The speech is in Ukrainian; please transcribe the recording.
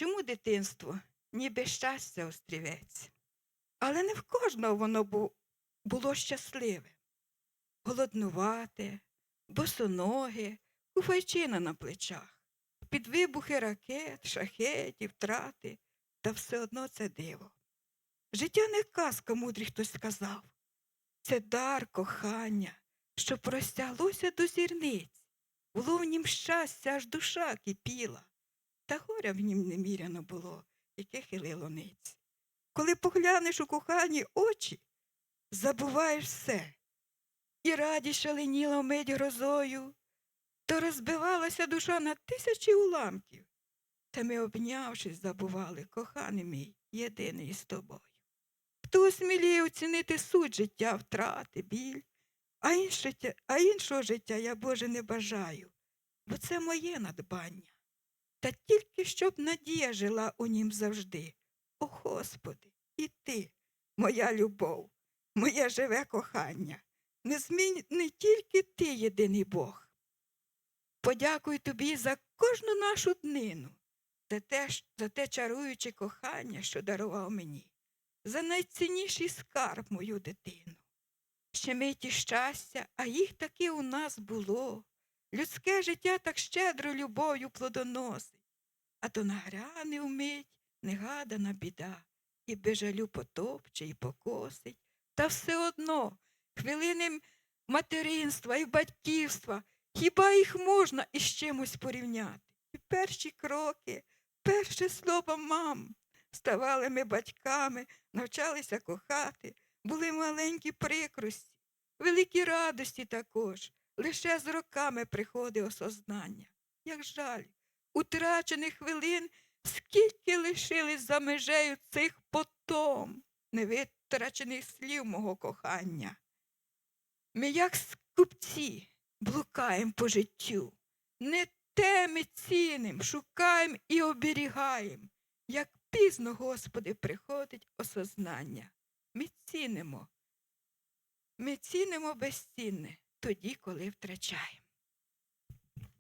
чому дитинство ніби щастя острівець? Але не в кожного воно було щасливе. Голоднувате, босоноге, куфайчина на плечах, під вибухи ракет, шахетів, трати, та все одно це диво. Життя не казка, мудрий хтось сказав. Це дар кохання, що простяглося до зірниць. Було в нім щастя, аж душа кипіла, та горя в нім неміряно було, яке хилило ниць. Коли поглянеш у кохані очі, забуваєш все. І радість шаленіла вмить грозою, то розбивалася душа на тисячі уламків. Та ми, обнявшись, забували, коханий мій, єдиний з тобою. Хто осміліє оцінити суть життя, втрати, біль, а, інше, а іншого життя я, Боже, не бажаю, бо це моє надбання. Та тільки щоб надія жила у нім завжди. О Господи, і ти, моя любов, моє живе кохання, не не тільки ти єдиний Бог. Подякую тобі за кожну нашу днину, за те, за те чаруюче кохання, що дарував мені, за найцінніший скарб мою дитину. Ще миті щастя, а їх таки у нас було. Людське життя так щедро любов'ю плодоносить, а то нагряне вмить негадана біда, і без жалю потопче і покосить. Та все одно хвилини материнства і батьківства, хіба їх можна із чимось порівняти? І перші кроки, перше слово мам. Ставали ми батьками, навчалися кохати, були маленькі прикрості, великі радості також. Лише з роками приходить осознання. Як жаль, утрачених хвилин, скільки лишились за межею цих потом, невитрачених слів мого кохання. Ми, як скупці, блукаємо по життю, не те ми ціним, шукаємо і оберігаємо. Як пізно, Господи, приходить осознання. Ми цінимо. Ми цінимо безцінне тоді, коли втрачаємо.